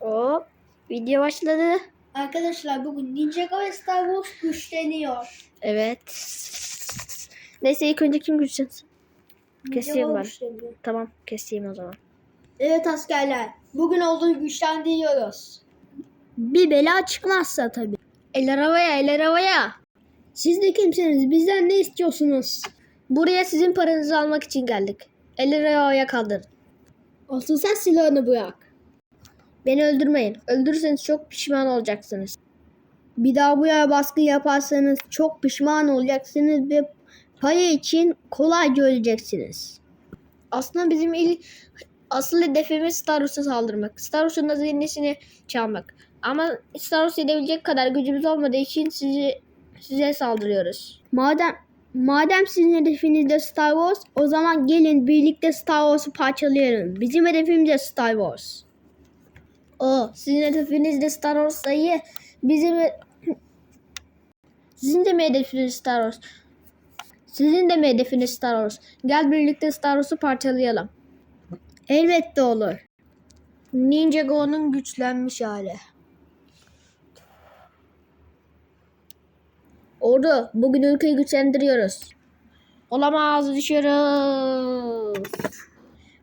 Hop. Video başladı. Arkadaşlar bugün Ninjago ve Star Wars güçleniyor. Evet. Neyse ilk önce kim güçlensin? Keseyim ben. güçleniyor. Tamam keseyim o zaman. Evet askerler. Bugün olduğu güçlendiriyoruz. Bir bela çıkmazsa tabii. Eller havaya eller havaya. Siz de kimsiniz? Bizden ne istiyorsunuz? Buraya sizin paranızı almak için geldik. Eller havaya kaldır. Asıl sen silahını bırak. Beni öldürmeyin. Öldürürseniz çok pişman olacaksınız. Bir daha bu yere baskı yaparsanız çok pişman olacaksınız ve paya için kolayca öleceksiniz. Aslında bizim il asıl hedefimiz Star Wars'a saldırmak. Star Wars'un hazinesini çalmak. Ama Star Wars edebilecek kadar gücümüz olmadığı için sizi size saldırıyoruz. Madem madem sizin hedefiniz de Star Wars, o zaman gelin birlikte Star Wars'u parçalayalım. Bizim hedefimiz de Star Wars. O sizin hedefiniz de Star Wars sayı bizim sizin de mi hedefiniz Star Wars? Sizin de mi hedefiniz Star Wars? Gel birlikte Star Wars'u parçalayalım. Elbette olur. Ninjago'nun güçlenmiş hali. Ordu, bugün ülkeyi güçlendiriyoruz. Olamaz, düşüyoruz.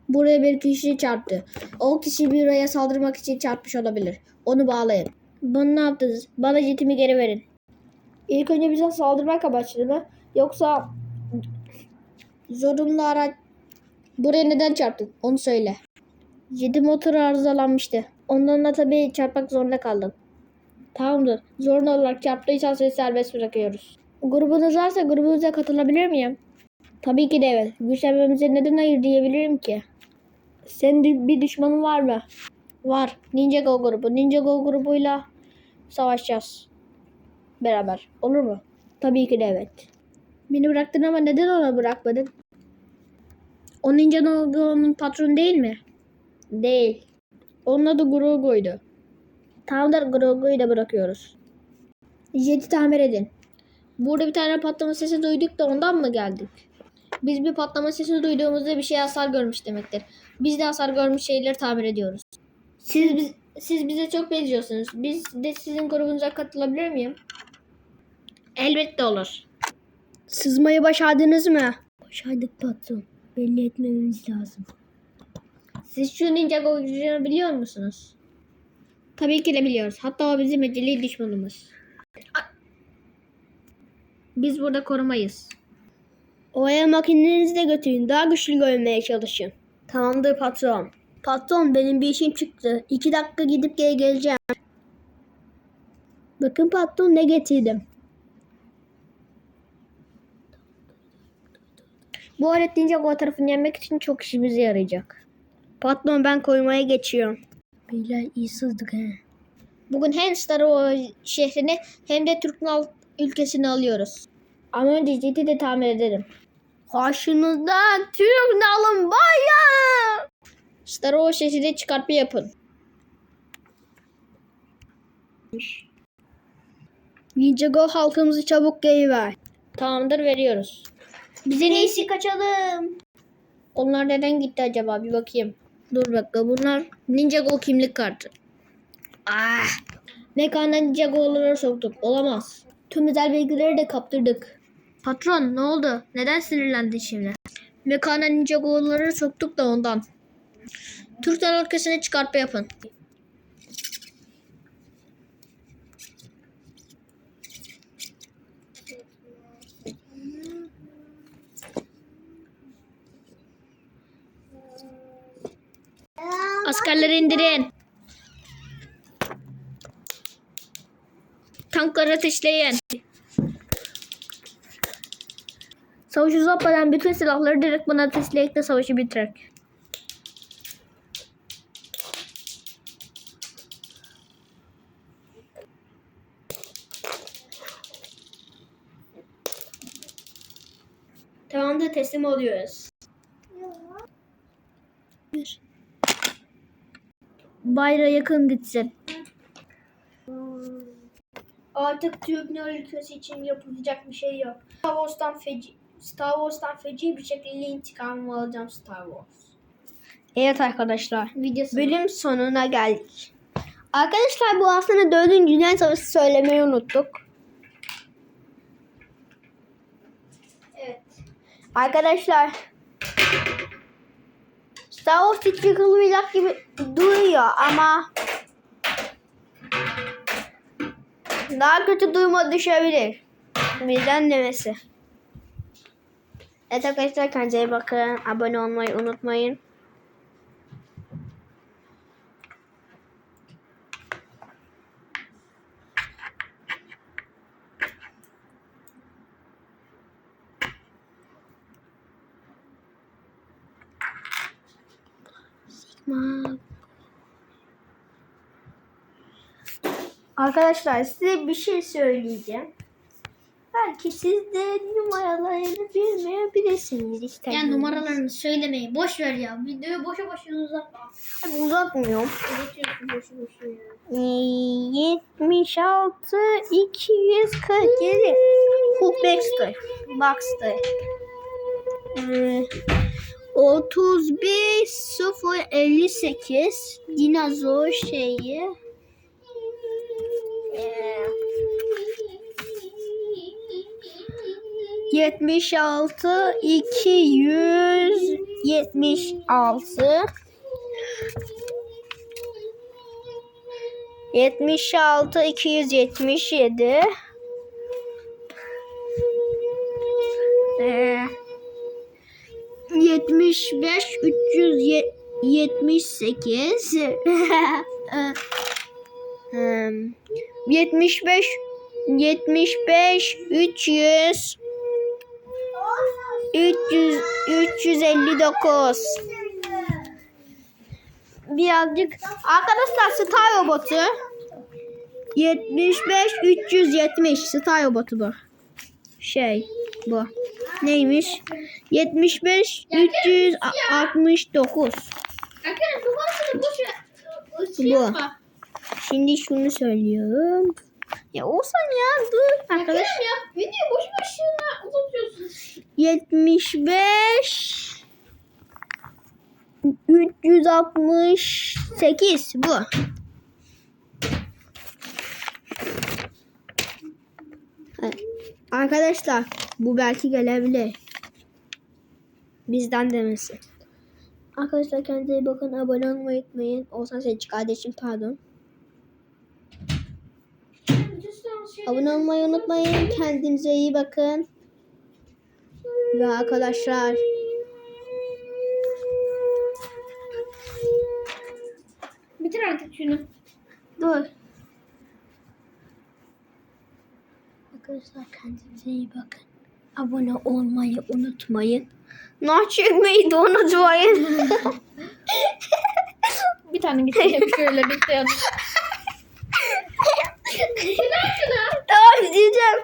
Buraya bir kişi çarptı. O kişi bir oraya saldırmak için çarpmış olabilir. Onu bağlayın. Bana ne yaptınız? Bana jetimi geri verin. İlk önce bize saldırmak amaçlı mı? Yoksa zorunlu araç... Buraya neden çarptın? Onu söyle. Jeti motoru arızalanmıştı. Ondan da tabii çarpmak zorunda kaldım. Tamamdır. Zorunlu olarak çarptıysan seni serbest bırakıyoruz. Grubunuz varsa grubunuza katılabilir miyim? Tabii ki de evet. Güçlenmemize neden hayır diyebilirim ki? Senin bir düşmanın var mı? Var. Ninjago grubu. Ninjago grubuyla savaşacağız. Beraber. Olur mu? Tabii ki de evet. Beni bıraktın ama neden ona bırakmadın? O Ninjago'nun patronu değil mi? Değil. Onun adı Grogu'ydu. Tamamdır Grogu'yu da bırakıyoruz. Jet'i tamir edin. Burada bir tane patlama sesi duyduk da ondan mı geldik? Biz bir patlama sesi duyduğumuzda bir şey hasar görmüş demektir. Biz de hasar görmüş şeyleri tamir ediyoruz. Siz biz, siz bize çok benziyorsunuz. Biz de sizin grubunuza katılabilir miyim? Elbette olur. Sızmayı başardınız mı? Başardık patron. Belli etmememiz lazım. Siz şu Ninjago gücünü biliyor musunuz? Tabii ki de biliyoruz. Hatta o bizim eceli düşmanımız. Biz burada korumayız. Oraya makinenizi de götürün. Daha güçlü görmeye çalışın. Tamamdır patron. Patron benim bir işim çıktı. İki dakika gidip geri geleceğim. Bakın patron ne getirdim. Bu alet Ninjago tarafını yenmek için çok işimize yarayacak. Patron ben koymaya geçiyorum. Beyler iyi sızdık he. Bugün hem Star şehrini hem de Türk Nal ülkesini alıyoruz. Ama önce jeti de tamir edelim. Karşınızda Türk nalın bayağı. Star Wars şehrini çıkartma yapın. Ninjago halkımızı çabuk geri ver. Tamamdır veriyoruz. Bize ne Neyse kaçalım. Onlar neden gitti acaba? Bir bakayım. Dur bakka bunlar Ninjago kimlik kartı. Ah! Mekana Ninjago'ları soktuk. Olamaz. Tüm özel bilgileri de kaptırdık. Patron ne oldu? Neden sinirlendin şimdi? Mekana Ninjago'ları soktuk da ondan. Türkler ülkesine çıkartma yapın. Askerleri indirin. Tankları ateşleyin. Savaşı uzatmadan bütün silahları direkt bana ateşleyerek de savaşı bitirek. Tamamdır teslim oluyoruz. Bayrağa yakın gitsin. Artık Türk ülkesi için yapılacak bir şey yok. Wars'tan feci, Star Wars'tan feci bir şekilde intikamımı alacağım Star Wars. Evet arkadaşlar. Videosu. Bölüm sonuna geldik. Arkadaşlar bu aslında dördüncü Dünya Savaşı söylemeyi unuttuk. Evet. Arkadaşlar Star Wars hiç yıkılmayacak gibi duruyor ama daha kötü duruma düşebilir. Bizden demesi. Evet arkadaşlar kendinize bakın. Abone olmayı unutmayın. Sigma. Arkadaşlar size bir şey söyleyeceğim. Belki siz de numaralarını bilmeyebilirsiniz. İşte Yani numaralarını söylemeyi boş ver ya. Videoyu boşa boşuna uzatma. Abi uzatmıyorum. Uzatıyorsun boşu boşu ya. Ee, 76 247 Hulk Baxter. Baxter. Ee, 31 058 dinozor şeyi. 76 276 76 277 ee, 75 378 Hmm, 75 75 300 300 359 birazcık arkadaşlar Star robotu 75 370 Star robotu bu. Şey bu. Neymiş? 75 369. Arkadaşlar numarasını boş ver. Şey Bu. yapma. Şimdi şunu söylüyorum. Ya olsan ya dur arkadaş. Arkadaş ya video boş boşuna uzatıyorsun. 75 368 bu. Arkadaşlar bu belki gelebilir. Bizden demesi. Arkadaşlar kendinize iyi bakın. Abone olmayı unutmayın. Olsan seç kardeşim pardon. Abone olmayı unutmayın. Kendinize iyi bakın ve arkadaşlar. Bitir artık şunu. Dur. Arkadaşlar kendinize iyi bakın. Abone olmayı unutmayın. Not çekmeyi de unutmayın. bir tane getirelim şöyle bir şey tane. Tamam diyeceğim.